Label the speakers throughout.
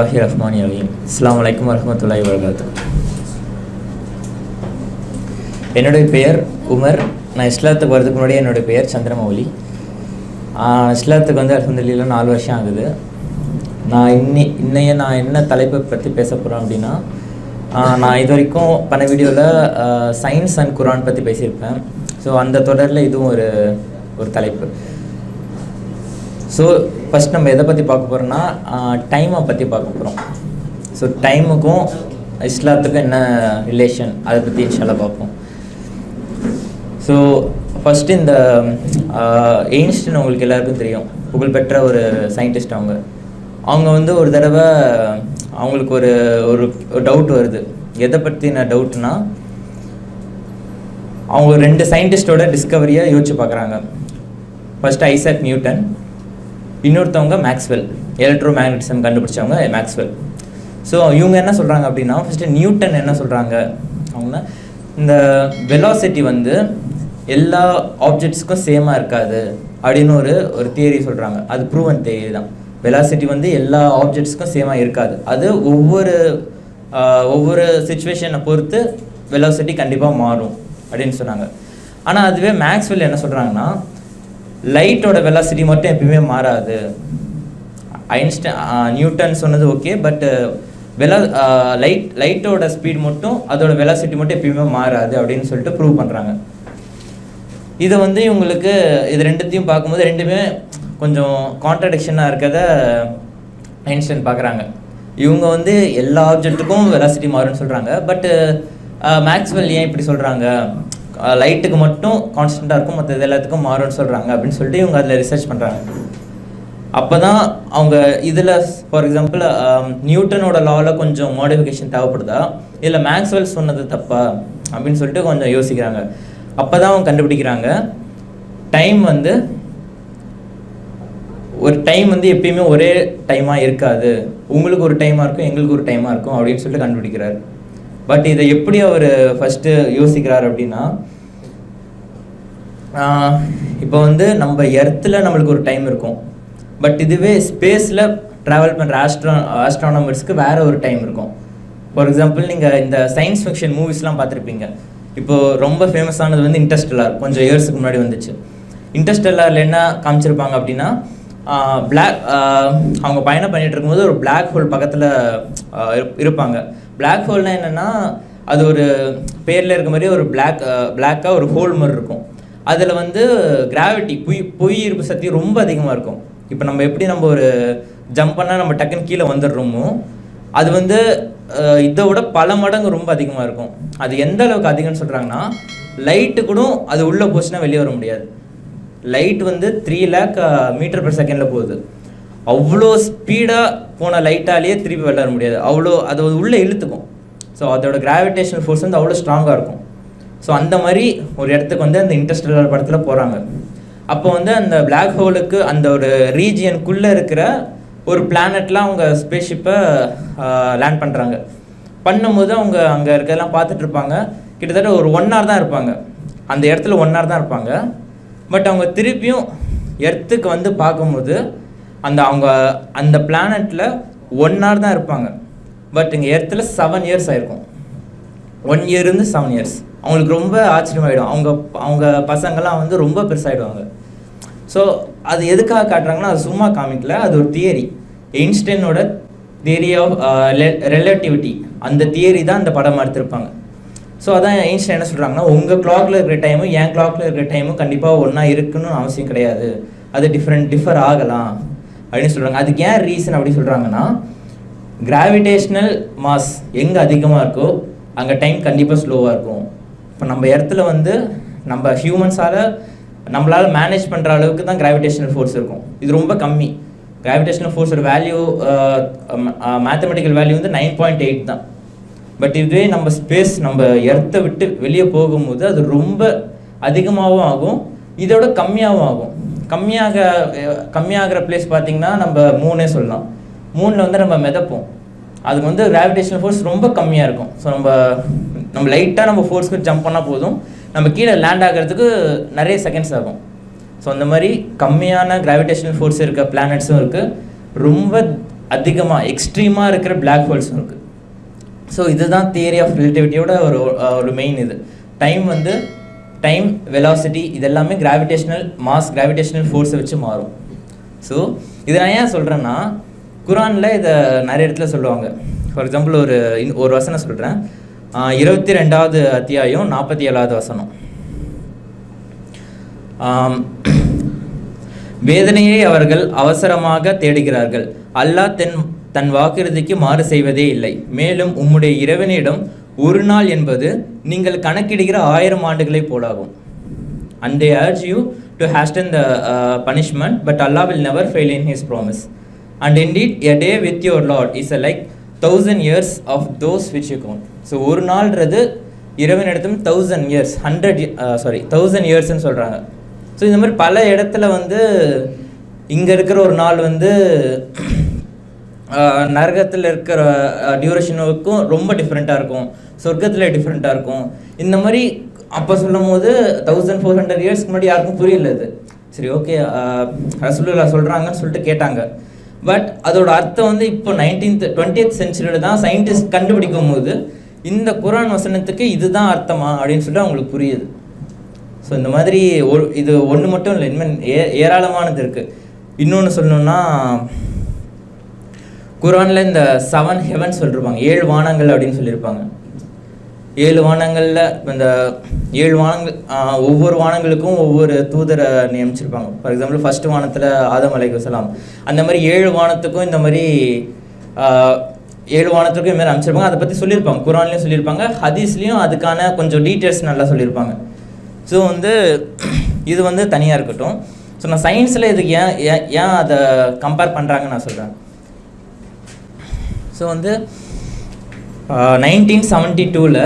Speaker 1: பிஸ்மில்லாஹி ரஹ்மான் ரஹீம் இஸ்லாம் வலைக்கம் வரமத்துல்லாஹி வரகாத்து என்னுடைய பெயர் உமர். நான் இஸ்லாத்துக்கு வரதுக்கு முன்னாடி என்னுடைய பெயர் சந்திரமௌலி. ஆஹ் இஸ்லாத்துக்கு வந்து அலமதுல்லா நாலு வருஷம் ஆகுது. நான் இன்னி இன்னைய நான் என்ன தலைப்பை பற்றி பேச போகிறேன் அப்படின்னா ஆஹ் நான் இது வரைக்கும் பண்ண வீடியோவில் சயின்ஸ் அண்ட் குரான் பற்றி பேசியிருப்பேன். ஸோ அந்த தொடரில் இதுவும் ஒரு ஒரு தலைப்பு. ஸோ ஃபஸ்ட் நம்ம எதை பற்றி பார்க்க போகிறோம்னா டைமை பற்றி பார்க்க போகிறோம் ஸோ டைமுக்கும் இஸ்லாத்துக்கும் என்ன ரிலேஷன் அதை பற்றி இன்ஷால பார்ப்போம். ஸோ ஃபஸ்ட்டு இந்த எயின்ஸ்டன் உங்களுக்கு எல்லாருக்கும் தெரியும். புகழ்பெற்ற ஒரு சயின்டிஸ்ட் அவங்க. அவங்க வந்து ஒரு தடவை அவங்களுக்கு ஒரு ஒரு டவுட் வருது. எதை பற்றின டவுட்னா அவங்க ரெண்டு சயின்டிஸ்டோட டிஸ்கவரியை யோசிச்சு பார்க்குறாங்க. ஃபஸ்ட்டு ஐசக் நியூட்டன் இன்னொருத்தவங்க மேக்ஸ்வெல் எலக்ட்ரோ மேக்னட்டிசம் கண்டுபிடிச்சவங்க மேக்ஸ்வெல். ஸோ இவங்க என்ன சொல்கிறாங்க அப்படின்னா ஃபஸ்ட்டு நியூட்டன் என்ன சொல்கிறாங்க அவங்க இந்த வெலாசிட்டி வந்து எல்லா ஆப்ஜெக்ட்ஸ்க்கும் சேமாக இருக்காது அப்படின்னு ஒரு ஒரு தியரி சொல்கிறாங்க அது ப்ரூவன் தியரி தான். வெலாசிட்டி வந்து எல்லா ஆப்ஜெக்ட்ஸ்க்கும் சேமாக இருக்காது. அது ஒவ்வொரு ஒவ்வொரு சுச்சுவேஷனை பொறுத்து வெலாசிட்டி கண்டிப்பாக மாறும் அப்படின்னு சொன்னாங்க. ஆனால் அதுவே மேக்ஸ்வெல் என்ன சொல்கிறாங்கன்னா லைட்டோட வெலாசிட்டி மட்டும் எப்பயுமே மாறாது. ஐன்ஸ்டைன் நியூட்டன் சொன்னது ஓகே பட் வெலா லைட் லைட்டோட ஸ்பீட் மட்டும் அதோட வெலாசிட்டி மட்டும் எப்பயுமே மாறாது அப்படின்னு சொல்லிட்டு ப்ரூவ் பண்ணுறாங்க இதை வந்து இவங்களுக்கு இது ரெண்டுத்தையும் பார்க்கும்போது ரெண்டுமே கொஞ்சம் கான்ட்ரடிக்ஷனாக இருக்கிறத ஐன்ஸ்டைன் பார்க்குறாங்க. இவங்க வந்து எல்லா ஆப்ஜெக்ட்டுக்கும் வெலாசிட்டி மாறும்னு சொல்கிறாங்க பட்டு மேக்ஸ்வெல் ஏன் இப்படி சொல்கிறாங்க லைட்டுக்கு மட்டும் கான்ஸ்டண்ட்டாக இருக்கும். மற்ற எல்லாத்துக்கும் மாறும்னு சொல்கிறாங்க அப்படின்னு சொல்லிட்டு இவங்க அதில் ரிசர்ச் பண்ணுறாங்க அப்போ தான் அவங்க இதில் ஃபார் எக்ஸாம்பிள் நியூட்டனோட லாவில் கொஞ்சம் மாடிஃபிகேஷன் தேவைப்படுதா? இல்லை மேக்ஸ்வெல் சொன்னது தப்பா? அப்படின்னு சொல்லிட்டு கொஞ்சம் யோசிக்கிறாங்க. அப்போ தான் அவங்க கண்டுபிடிக்கிறாங்க. டைம் வந்து ஒரு டைம் வந்து எப்பயுமே ஒரே டைமாக இருக்காது. உங்களுக்கு ஒரு டைமாக இருக்கும் எங்களுக்கு ஒரு டைமாக இருக்கும் அப்படின்னு சொல்லிட்டு கண்டுபிடிக்கிறார். பட் இதை எப்படி அவர் ஃபஸ்ட்டு யோசிக்கிறார் அப்படின்னா இப்போ வந்து நம்ம எர்த்தில் நம்மளுக்கு ஒரு டைம் இருக்கும். பட் இதுவே ஸ்பேஸில் ட்ராவல் பண்ணுற ஆஸ்ட்ரா ஆஸ்ட்ரானமர்ஸ்க்கு வேற ஒரு டைம் இருக்கும். ஃபார் எக்ஸாம்பிள் நீங்கள் இந்த சயின்ஸ் ஃபிக்ஷன் மூவிஸ்லாம் பார்த்துருப்பீங்க. இப்போது ரொம்ப ஃபேமஸானது வந்து இன்டர்ஸ்டெல்லார் கொஞ்சம் இயர்ஸுக்கு முன்னாடி வந்துச்சு. இன்டர்ஸ்டெல்லாரில் என்ன காமிச்சிருப்பாங்க அப்படின்னா பிளாக் அவங்க பயணம் பண்ணிகிட்டு இருக்கும்போது ஒரு பிளாக் ஹோல் பக்கத்தில் இருப்பாங்க. பிளாக் ஹோல்னால் என்னென்னா அது ஒரு பேரில் இருக்க மாதிரி ஒரு பிளாக் பிளாக்காக ஒரு ஹோல் மாதிரி இருக்கும். அதில் வந்து கிராவிட்டி புய் புய் ஈர்ப்பு சக்தி ரொம்ப அதிகமாக இருக்கும். இப்போ நம்ம எப்படி நம்ம ஒரு ஜம்ப் பண்ணால் நம்ம டக்குன்னு கீழே வந்துடுறோமோ அது வந்து இதை விட பல மடங்கு ரொம்ப அதிகமாக இருக்கும். அது எந்த அளவுக்கு அதிகம்னு சொல்கிறாங்கன்னா லைட்டு கூட அது உள்ளே போச்சுன்னா வெளியே வர முடியாது. லைட் வந்து த்ரீ லேக் மீட்டர் பர் செகண்டில் போகுது. அவ்வளோ ஸ்பீடாக போன லைட்டாலேயே திருப்பி வெளில முடியாது. அவ்வளோ அது உள்ளே இழுத்துக்கும். ஸோ அதோட கிராவிடேஷனல் ஃபோர்ஸ் வந்து அவ்வளோ ஸ்ட்ராங்காக இருக்கும். ஸோ அந்த மாதிரி ஒரு இடத்துக்கு வந்து அந்த இன்டர்ஸ்டெல்லர் படத்தில் போகிறாங்க அப்போ வந்து அந்த பிளாக் ஹோலுக்கு அந்த ஒரு ரீஜியனுக்குள்ளே இருக்கிற ஒரு பிளானட்லாம் அவங்க ஸ்பேஸ்ஷிப்பை லேண்ட் பண்ணுறாங்க பண்ணும்போது அவங்க அங்கே இருக்கிறதெல்லாம் பார்த்துட்டு இருப்பாங்க. கிட்டத்தட்ட ஒரு ஒன் ஹவர் தான் இருப்பாங்க. அந்த இடத்துல ஒன் ஹவர் தான் இருப்பாங்க. பட் அவங்க திருப்பியும் எர்த்துக்கு வந்து பார்க்கும்போது அந்த அவங்க அந்த பிளானட்டில் ஒன் ஹவர் தான் இருப்பாங்க. பட் இங்கே எர்த்தில் செவன் இயர்ஸ் ஆயிருக்கும். ஒன் இயர் இருந்து செவன் இயர்ஸ் அவங்களுக்கு ரொம்ப ஆச்சரியமாயிடும். அவங்க அவங்க பசங்கள்லாம் வந்து ரொம்ப பெருசாகிடுவாங்க ஸோ அது எதுக்காக காட்டுறாங்கன்னா அது சும்மா காமிக்கல. அது ஒரு தியரி எயின்ஸ்டைனோட தியரி ஆஃப் ரிலேட்டிவிட்டி அந்த தியரி தான் அந்த படம் எடுத்திருப்பாங்க. ஸோ அதான் எயின்ஸ்டைன் என்ன சொல்கிறாங்கன்னா உங்கள் கிளாக்ல இருக்கிற டைமும் என் கிளாக்ல இருக்கிற டைமும் கண்டிப்பாக ஒன்றா இருக்குன்னு அவசியம் கிடையாது. அது டிஃப்ரெண்ட் டிஃபர் ஆகலாம். அப்படின்னு சொல்கிறாங்க அதுக்கு ஏன் ரீசன் அப்படி சொல்கிறாங்கன்னா கிராவிடேஷ்னல் மாஸ் எங்கே அதிகமாக இருக்கோ அங்கே டைம் கண்டிப்பாக ஸ்லோவாக இருக்கும். இப்போ நம்ம இடத்துல வந்து நம்ம ஹியூமன்ஸால் நம்மளால் மேனேஜ் பண்ணுற அளவுக்கு தான் கிராவிடேஷனல் ஃபோர்ஸ் இருக்கும். இது ரொம்ப கம்மி. கிராவிடேஷனல் ஃபோர்ஸோட வேல்யூ மேத்தமெட்டிக்கல் வேல்யூ வந்து நைன் பாயிண்ட் எயிட் தான். பட் இதுவே நம்ம ஸ்பேஸ் நம்ம எர்த்தை விட்டு வெளியே போகும்போது அது ரொம்ப அதிகமாகவும் ஆகும். இதோட கம்மியாகவும் ஆகும். கம்மியாக கம்மியாகிற பிளேஸ் பார்த்தீங்கன்னா நம்ம மூணே சொல்லலாம். மூணில் வந்து நம்ம மிதப்போம். அதுக்கு வந்து கிராவிடேஷனல் ஃபோர்ஸ் ரொம்ப கம்மியாக இருக்கும். ஸோ நம்ம நம்ம லைட்டாக நம்ம ஃபோர்ஸ்க்கு ஜம்ப் பண்ணால் போதும். நம்ம கீழே லேண்ட் ஆகிறதுக்கு நிறைய செகண்ட்ஸ் ஆகும். ஸோ அந்த மாதிரி கம்மியான கிராவிடேஷனல் ஃபோர்ஸ் இருக்க பிளானட்ஸும் இருக்குது ரொம்ப அதிகமாக எக்ஸ்ட்ரீமாக இருக்கிற பிளாக் ஹோல்ஸும் இருக்குது ஸோ இதுதான் தியரி ஆஃப் ரிலேட்டிவிட்டியோட ஒரு ஒரு மெயின் இது. டைம் வந்து டைம் வெலாசிட்டி இதெல்லாமே கிராவிடேஷனல் மாஸ் கிராவிடேஷனல் ஃபோர்ஸை வச்சு மாறும். ஸோ இதை நான் ஏன் சொல்கிறேன்னா குரானில் இதை நிறைய இடத்துல சொல்லுவாங்க. ஃபார் எக்ஸாம்பிள் ஒரு ஒரு வசனம் சொல்கிறேன் இருபத்தி ரெண்டாவது அத்தியாயம் நாற்பத்தி ஏழாவது வசனம். வேதனையை அவர்கள் அவசரமாக தேடுகிறார்கள். அல்லாஹ் தென் தன் வாக்குறுதிக்கு மாறு செய்வதே இல்லை. மேலும் உம்முடைய இறைவனிடம் ஒரு நாள் என்பது நீங்கள் கணக்கிடுகிற ஆயிரம் ஆண்டுகளை போலாகும். And they urge you to hasten the punishment but Allah will never fail in his promise and indeed a day with your Lord is a like thousand years of those which you count so ஒரு நாள்ன்றது இறைவனிடத்தும் thousand years hundred sorry thousand இயர்ஸ்ன்னு சொல்கிறாங்க so இந்த மாதிரி பல இடத்துல வந்து இங்கே இருக்கிற ஒரு நாள் வந்து uh, நரகத்தில் இருக்கிற uh, டியூரேஷனுக்கும் ரொம்ப டிஃப்ரெண்ட்டாக இருக்கும். சொர்க்கத்தில் டிஃப்ரெண்ட்டாக இருக்கும். இந்த மாதிரி அப்போ சொல்லும் போது தௌசண்ட் ஃபோர் ஹண்ட்ரட் இயர்ஸ்க்கு முன்னாடி யாருக்கும் புரியல இது. சரி ஓகே uh, ரசூலுல்லா சொல்கிறாங்கன்னு சொல்லிட்டு கேட்டாங்க. பட் அதோட அர்த்தம் வந்து இப்போ நைன்டீன்த் டுவெண்ட்டியத் சென்ச்சுரியில் தான் சயின்டிஸ்ட் கண்டுபிடிக்கும் போது இந்த குரான் வசனத்துக்கு இதுதான் அர்த்தமா அப்படின்னு சொல்லிட்டு அவங்களுக்கு புரியுது. ஸோ இந்த மாதிரி ஒரு இது ஒன்று மட்டும் இல்லை இனிமேல் ஏ ஏராளமானது இருக்குது இன்னொன்று சொல்லணும்னா குரானில் இந்த செவன் ஹெவன் சொல்லியிருப்பாங்க ஏழு வானங்கள் அப்படின்னு சொல்லியிருப்பாங்க ஏழு வானங்களில் இந்த ஏழு வானங்கள் ஒவ்வொரு வானங்களுக்கும் ஒவ்வொரு தூதரை நியமிச்சிருப்பாங்க. ஃபார் எக்ஸாம்பிள் ஃபஸ்ட்டு வானத்தில் ஆதம் வசலாம் அந்த மாதிரி ஏழு வானத்துக்கும் இந்த மாதிரி ஏழு வானத்துக்கும் இந்த மாதிரி அமைச்சிருப்பாங்க. அதை பற்றி சொல்லியிருப்பாங்க. குரான்லேயும் சொல்லியிருப்பாங்க ஹதீஸ்லேயும் அதுக்கான கொஞ்சம் டீட்டெயில்ஸ் நல்லா சொல்லியிருப்பாங்க. ஸோ வந்து இது வந்து தனியாக இருக்கட்டும். ஸோ நான் சயின்ஸில் இதுக்கு ஏன் ஏன் ஏன் அதை கம்பேர் பண்ணுறாங்கன்னு நான் சொல்கிறேன் ஸோ வந்து நைன்டீன் செவன்ட்டி டூவில்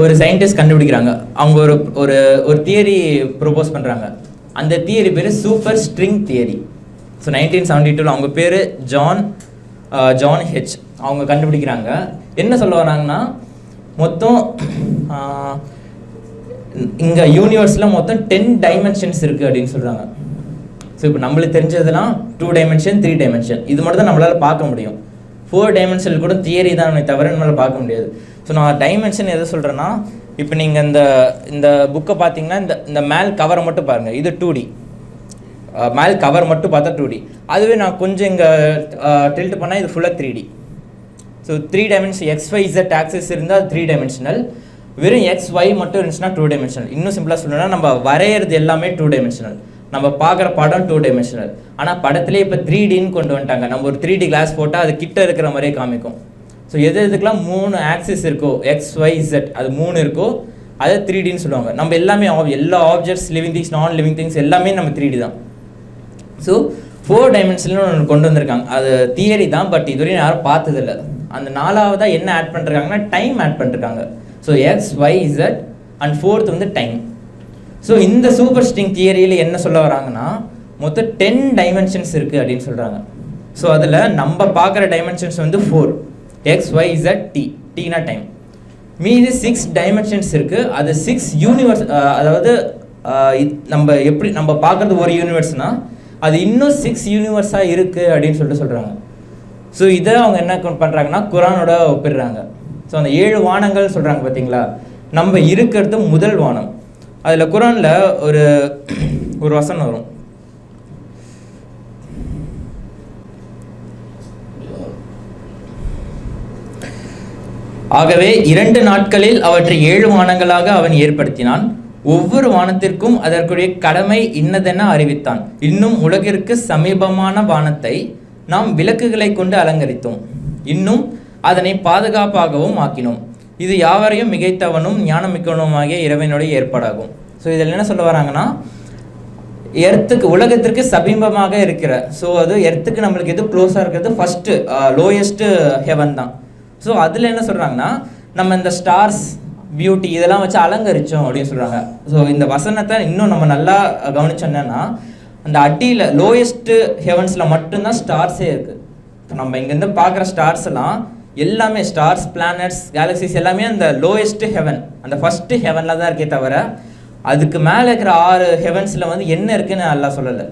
Speaker 1: ஒரு சயின்டிஸ்ட் கண்டுபிடிக்கிறாங்க. அவங்க ஒரு ஒரு ஒரு தியரி ப்ரொபோஸ் பண்ணுறாங்க அந்த தியரி பேர் super string theory so nineteen seventy டூவில் அவங்க பேர் ஜான் ஜான் ஹெச் அவங்க கண்டுபிடிக்கிறாங்க. என்ன சொல்ல வராங்கன்னா மொத்தம் இங்கே யூனிவர்ஸில் மொத்தம் டென் டைமென்ஷன்ஸ் இருக்குது அப்படின்னு சொல்கிறாங்க ஸோ இப்போ நம்மளுக்கு தெரிஞ்சதுலாம் டூ டைமென்ஷன் த்ரீ டைமென்ஷன் இது மட்டும் தான் நம்மளால் பார்க்க முடியும். ஃபோர் டைமென்ஷனில் கூட தியரி தான் தவிர நம்மளால் பார்க்க முடியாது. ஸோ நான் டைமென்ஷன் எதை சொல்கிறேன்னா இப்போ நீங்கள் இந்த இந்த புக்கை பார்த்தீங்கன்னா இந்த இந்த மேல் கவரை மட்டும் பாருங்கள் இது டூ டி மேல் கவர் மட்டும் பார்த்தா டூ டி அதுவே நான் கொஞ்சம் இங்கே டில்ட் பண்ணால் இது ஃபுல்லாக three D so three dimension X Y Z axis இருந்தால் த்ரீ டைமென்ஷனல் வெறும் எக்ஸ் ஒய் மட்டும் இருந்துச்சுன்னா டூ டைமென்ஷனல் இன்னும் சிம்பிளாக சொல்லணும்னா நம்ம வரைகிறது எல்லாமே டூ டைமென்ஷனல் நம்ம பார்க்குற படம் டூ டைமென்ஷனல் ஆனால் படத்துலேயே இப்போ த்ரீ டின்னு கொண்டு வந்துட்டாங்க. நம்ம ஒரு த்ரீ டி கிளாஸ் போட்டால் அது கிட்ட இருக்கிற மாதிரியே காமிக்கும். ஸோ எது எதுக்கெல்லாம் மூணு ஆக்சிஸ் இருக்கோ எக்ஸ் ஒய் இசட் அது மூணு இருக்கோ அதை த்ரீ டின்னு சொல்லுவாங்க. நம்ம எல்லாமே எல்லா objects living things non living things எல்லாமே நம்ம த்ரீ டி தான். ஸோ ஃபோர் டைமென்ஷனில் ஒன்று கொண்டு வந்திருக்காங்க. அது தியரி தான் பட் இதுவரையும் யாரும் பார்த்ததில்ல. அந்த நாலாவதாக என்ன ஆட் பண்ணிருக்காங்கன்னா டைம் ஆட் பண்ணிருக்காங்க. So X Y Z and fourth வந்து டைம் ஸோ இந்த சூப்பர் ஸ்ட்ரிங் தியரியில் என்ன சொல்ல வராங்கன்னா மொத்தம் டென் டைமென்ஷன்ஸ் இருக்குது அப்படின்னு சொல்கிறாங்க ஸோ அதில் நம்ம பார்க்குற டைமென்ஷன்ஸ் வந்து four X Y Z T டீனா டைம் மீதி சிக்ஸ் டைமென்ஷன்ஸ் இருக்குது அது சிக்ஸ் யூனிவர்ஸ் அதாவது நம்ம எப்படி நம்ம பார்க்குறது ஒரு யூனிவர்ஸ்னால் அது இன்னும் சிக்ஸ் யூனிவர்ஸாக இருக்குது அப்படின்னு சொல்லிட்டு சொல்கிறாங்க ஸோ இதை அவங்க என்ன பண்ணுறாங்கன்னா குரானோட ஒப்பிடுறாங்க. ஸோ அந்த ஏழு வானங்கள் சொல்கிறாங்க பார்த்தீங்களா நம்ம இருக்கிறது முதல் வானம். அதில் குரானில் ஒரு ஒரு வசனம் வரும். ஆகவே இரண்டு நாட்களில் அவற்றை ஏழு வானங்களாக அவன் ஏற்படுத்தினான். ஒவ்வொரு வானத்திற்கும் அதற்குரிய கடமை இன்னதென அறிவித்தான். இன்னும் உலகிற்கு சமீபமான வானத்தை நாம் விளக்குகளை கொண்டு அலங்கரித்தோம். இன்னும் அதனை பாதுகாப்பாகவும் ஆக்கினோம். இது யாவரையும் மிகைத்தவனும் ஞானமிக்கவனுமாகிய இறைவனுடைய ஏற்பாடாகும். ஸோ இதில் என்ன சொல்ல வராங்கன்னா எர்த்துக்கு உலகத்திற்கு சமீபமாக இருக்கிற ஸோ அது எர்த்துக்கு நம்மளுக்கு எது க்ளோஸாக இருக்கிறது? ஃபஸ்ட்டு லோயஸ்ட்டு ஹெவன் தான். ஸோ அதில் என்ன சொல்கிறாங்கன்னா நம்ம இந்த ஸ்டார்ஸ் பியூட்டி இதெல்லாம் வச்சு அலங்கரிச்சோம் அப்படின்னு சொல்கிறாங்க ஸோ இந்த வசனத்தை இன்னும் நம்ம நல்லா கவனிச்சோம் என்னன்னா அந்த அடியில் லோயஸ்ட்டு ஹெவன்ஸில் மட்டும்தான் ஸ்டார்ஸே இருக்குது இப்போ நம்ம இங்கேருந்து பார்க்குற ஸ்டார்ஸ் எல்லாமே ஸ்டார்ஸ் பிளானட்ஸ் கேலக்சிஸ் எல்லாமே அந்த லோயஸ்ட் ஹெவன் அந்த ஃபஸ்ட்டு ஹெவனில் தான் இருக்கே தவிர அதுக்கு மேலே இருக்கிற ஆறு ஹெவன்ஸில் வந்து என்ன இருக்குன்னு நல்லா சொல்லலை.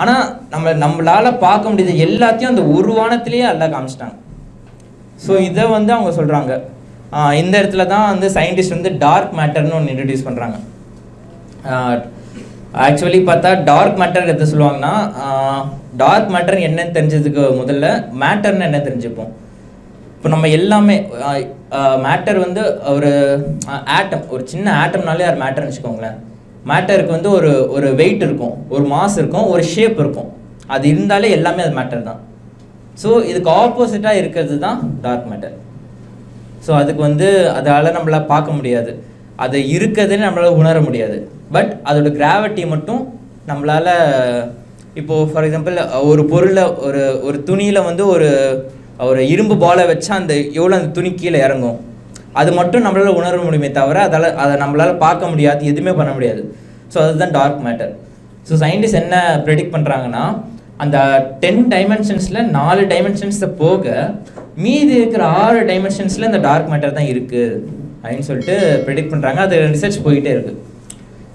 Speaker 1: ஆனால் நம்ம நம்மளால் பார்க்க முடியாது எல்லாத்தையும் அந்த ஒரு வானத்திலேயே எல்லாம் காமிச்சிட்டாங்க. ஸோ இதை வந்து அவங்க சொல்கிறாங்க இந்த இடத்துல தான் வந்து சயின்டிஸ்ட் வந்து டார்க் மேட்டர்னு ஒன்று இன்ட்ரடியூஸ் பண்ணுறாங்க ஆக்சுவலி பார்த்தா டார்க் மேட்டர் எதை சொல்லுவாங்கன்னா டார்க் மேட்டர் என்னன்னு தெரிஞ்சதுக்கு முதல்ல மேட்டர்னு என்ன தெரிஞ்சுப்போம்? இப்போ நம்ம எல்லாமே மேட்டர் வந்து ஒரு ஆட்டம் ஒரு சின்ன ஆட்டம்னாலே அது மேட்டர்னு வச்சுக்கோங்களேன். மேட்டருக்கு வந்து ஒரு ஒரு வெயிட் இருக்கும் ஒரு மாஸ் இருக்கும் ஒரு ஷேப் இருக்கும். அது இருந்தாலே எல்லாமே அது மேட்டர் தான். ஸோ இதுக்கு ஆப்போசிட்டாக இருக்கிறது தான் டார்க் மேட்டர் ஸோ அதுக்கு வந்து அதால் நம்மளால் பார்க்க முடியாது. அது இருக்கிறதுன்னு நம்மளால் உணர முடியாது. பட் அதோட கிராவிட்டி மட்டும் நம்மளால் இப்போது ஃபார் எக்ஸாம்பிள் ஒரு பொருளை ஒரு ஒரு துணியில் வந்து ஒரு ஒரு இரும்பு பாலை வச்சா அந்த எவ்வளோ அந்த துணி கீழே இறங்கும். அது மட்டும் நம்மளால் உணர முடியுமே தவிர அதால் அதை நம்மளால் பார்க்க முடியாது எதுவுமே பண்ண முடியாது. ஸோ அதுதான் டார்க் மேட்டர் ஸோ சயின்டிஸ்ட் என்ன ப்ரெடிக்ட் பண்ணுறாங்கன்னா அந்த டென் டைமென்ஷன்ஸில் நாலு டைமென்ஷன்ஸை போக மீதி இருக்கிற ஆறு டைமென்ஷன்ஸில் இந்த டார்க் மேட்டர் தான் இருக்குது அப்படின்னு சொல்லிட்டு ப்ரெடிக்ட் பண்ணுறாங்க அது ரிசர்ச் போயிட்டே இருக்குது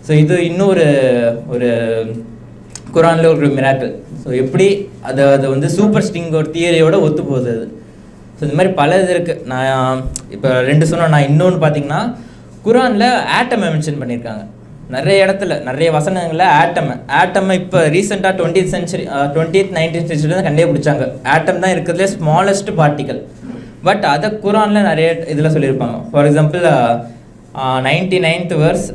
Speaker 1: ஸோ இது இன்னொரு ஒரு குரானில் ஒரு மிராக்கள் ஸோ எப்படி அதை அது வந்து சூப்பர் ஸ்டிங் ஒரு தியரியோட ஒத்து போகுது அது. ஸோ இந்த மாதிரி பல இது இருக்குது நான் இப்போ ரெண்டு சொன்னேன் நான் இன்னொன்று பார்த்தீங்கன்னா குரானில் ஆட்டமை மென்ஷன் பண்ணியிருக்காங்க நிறைய இடத்துல நிறைய வசனங்களில் ஆட்டமை ஆட்டம் இப்போ ரீசெண்டாக twenty century twentieth nineteen century தான் கண்டுபிடிச்சாங்க. ஆட்டம் தான் இருக்கிறதுலே ஸ்மாலஸ்ட் பார்ட்டிக்கல் பட் அதை குரானில் நிறைய இதில் சொல்லியிருப்பாங்க. For example ninety ninth verse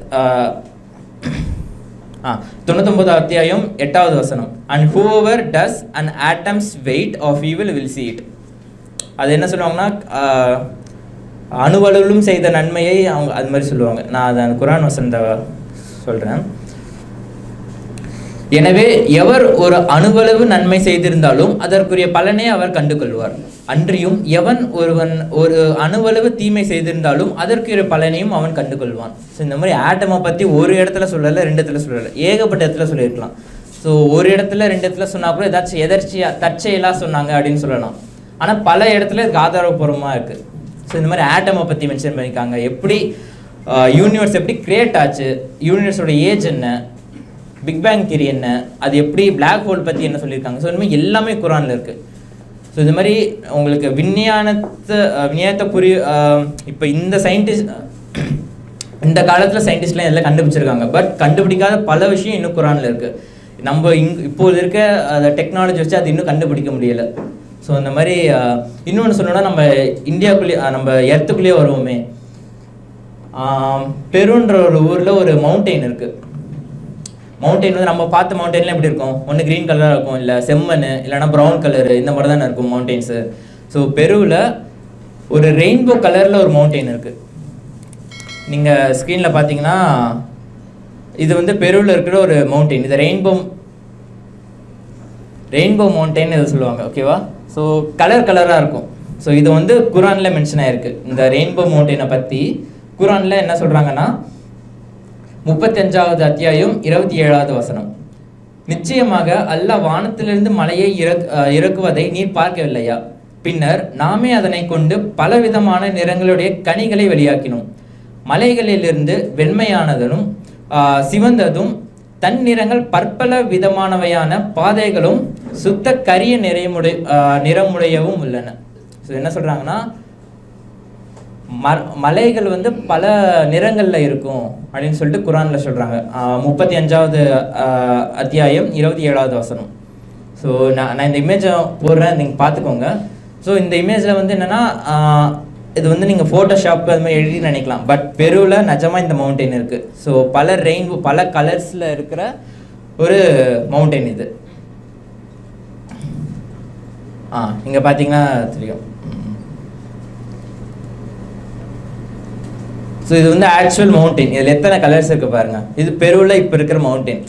Speaker 1: ஆ அத்தியாயம் எட்டாவது வசனம். And whoever does and atoms weight of evil will see it அது என்ன சொல்லுவாங்கன்னா ஆஹ், அணுவளவிலும் செய்த நன்மையை அவங்க அது மாதிரி சொல்லுவாங்க. நான் அதை அந்த குரான் வசனத்தை சொல்கிறேன் எனவே எவர் ஒரு அணுவளவு நன்மை செய்திருந்தாலும் அதற்குரிய பலனை அவர் கண்டு கொள்வார் அன்றியும் எவன் ஒருவன் ஒரு அணுவளவு தீமை செய்திருந்தாலும் அதற்குரிய பலனையும் அவன் கண்டுகொள்வான். ஸோ இந்த மாதிரி ஆட்டமை பற்றி ஒரு இடத்துல சொல்லலை ரெண்டு இடத்துல சொல்லலை. ஏகப்பட்ட இடத்துல சொல்லியிருக்கலாம். ஸோ ஒரு இடத்துல ரெண்டு இடத்துல சொன்னால் கூட ஏதாச்சும் எதர்ச்சியாக தற்செயலாக சொன்னாங்க அப்படின்னு சொல்லலாம். ஆனால் பல இடத்துல இதுக்கு ஆதாரபூர்வமாக இருக்குது ஸோ இந்த மாதிரி ஆட்டமை பற்றி மென்ஷன் பண்ணியிருக்காங்க. எப்படி யூனிவர்ஸ் எப்படி கிரியேட் ஆச்சு யூனிவர்ஸோட ஏஜ் என்ன பிக் பேங் தியரி என்ன? அது எப்படி பிளாக் ஹோல் பற்றி என்ன சொல்லியிருக்காங்க? ஸோ இந்த மாதிரி எல்லாமே குரானில் இருக்குது ஸோ இது மாதிரி உங்களுக்கு விஞ்ஞானத்தை விஞ்ஞானத்தை புரிய இப்போ இந்த சயின்டிஸ்ட் இந்த காலத்தில் சயின்டிஸ்ட்லாம் எல்லாம் கண்டுபிடிச்சிருக்காங்க? பட் கண்டுபிடிக்காத பல விஷயம் இன்னும் குரானில் இருக்குது நம்ம இங் இப்போது இருக்க அந்த டெக்னாலஜி வச்சு அது இன்னும் கண்டுபிடிக்க முடியலை. ஸோ இந்த மாதிரி இன்னொன்று சொல்லணும்னா நம்ம இந்தியாக்குள்ளேயே நம்ம எர்த்துக்குள்ளேயே வருவோமே. பெருன்ற ஒரு ஊரில் ஒரு மவுண்டெயின் இருக்குது மவுண்டெயின் வந்து நம்ம பார்த்த மவுண்டெயின்லாம் எப்படி இருக்கும்? ஒன்று க்ரீன் கலராக இருக்கும் இல்லை செம்மண் இல்லைன்னா ப்ரௌன் கலரு இந்த மாதிரி தானே இருக்கும் மவுண்டெயின்ஸு ஸோ பெருவில் ஒரு ரெயின்போ கலரில் ஒரு மவுண்டெயின் இருக்குது நீங்கள் ஸ்க்ரீனில் பார்த்தீங்கன்னா இது வந்து பெருவில் இருக்கிற ஒரு மவுண்டெயின் இது ரெயின்போ ரெயின்போ மவுண்டெயின் இதை சொல்லுவாங்க ஓகேவா ஸோ கலர் கலராக இருக்கும். ஸோ இது வந்து குரானில் மென்ஷன் ஆயிருக்கு. இந்த ரெயின்போ மவுண்டெயினை பற்றி குரானில் என்ன சொல்கிறாங்கன்னா முப்பத்தஞ்சாவது அத்தியாயம் இருபத்தி ஏழாவது வசனம். நிச்சயமாக அல்லாஹ் வானத்திலிருந்து மலையை இறக் இறக்குவதை நீர் பார்க்கவில்லையா? பின்னர் நாமே அதனை கொண்டு பலவிதமான நிறங்களுடைய கனிகளை வெளியாக்கினோம். மலைகளிலிருந்து வெண்மையானதும் சிவந்ததும் தன் நிறங்கள் பற்பல விதமானவையான பாதைகளும் சுத்த கரிய நிறைமுடை நிறமுடையவும் உள்ளன. ஸோ என்ன சொல்றாங்கன்னா ம- மலைகள் வந்து பல நிறங்களில் இருக்கும் அப்படின்னு சொல்லிட்டு குரான்ல சொல்கிறாங்க முப்பத்தி அஞ்சாவது அத்தியாயம் இருபத்தி ஏழாவது வசனம். ஸோ நான் நான் இந்த இமேஜை போடுறேன் நீங்கள் பார்த்துக்கோங்க ஸோ இந்த இமேஜில் வந்து என்னென்னா இது வந்து நீங்கள் ஃபோட்டோஷாப் அது மாதிரி எழுதி நினைக்கலாம். பட் பெருவில் நிஜமாக இந்த மவுண்டெயின் இருக்குது ஸோ பல ரெயின்போ பல கலர்ஸில் இருக்கிற ஒரு மவுண்டெயின் இது. ஆ இங்கே பார்த்தீங்கன்னா தெரியும். ஸோ இது வந்து ஆக்சுவல் மவுண்டெயின் இதில் எத்தனை கலர்ஸ் இருக்குது பாருங்கள் இது பெருவில் இப்போ இருக்கிற மவுண்டெயின்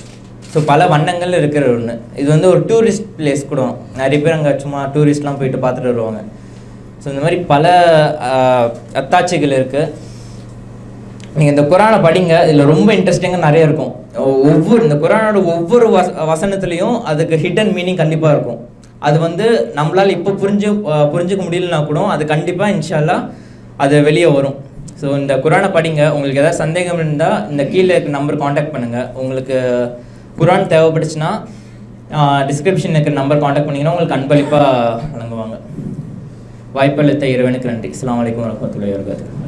Speaker 1: ஸோ பல வண்ணங்கள் இருக்கிற ஒன்று இது வந்து ஒரு டூரிஸ்ட் பிளேஸ் கூட. நிறைய பேர் அங்கே சும்மா டூரிஸ்ட்லாம் போயிட்டு பார்த்துட்டு வருவாங்க. ஸோ இந்த மாதிரி பல அத்தாட்சிகள் இருக்குது நீங்கள் இந்த குரானை படிங்க. இதில் ரொம்ப இன்ட்ரெஸ்டிங்காக நிறைய இருக்கும். ஒவ்வொரு இந்த குரானோட ஒவ்வொரு வச வசனத்துலேயும் அதுக்கு ஹிடன் மீனிங் கண்டிப்பாக இருக்கும். அது வந்து நம்மளால் இப்போ புரிஞ்சு புரிஞ்சுக்க முடியலனா கூட அது கண்டிப்பாக இன்ஷால்லா அது வெளியே வரும். ஸோ இந்த குரானை படிங்க. உங்களுக்கு எதாவது சந்தேகம் இருந்தால் இந்த கீழே இருக்க நம்பர் காண்டாக்ட் பண்ணுங்கள் உங்களுக்கு குரான் தேவைப்பட்டுச்சுன்னா டிஸ்கிரிப்ஷன் இருக்கிற நம்பர் காண்டாக்ட் பண்ணிங்கன்னா உங்களுக்கு அன்பளிப்பாக வழங்குவாங்க. வாய்ப்பளித்த இறைவனுக்கு நன்றி. இஸ்லாம் வலைக்கம் வரமத்துள்ள வரகாத்து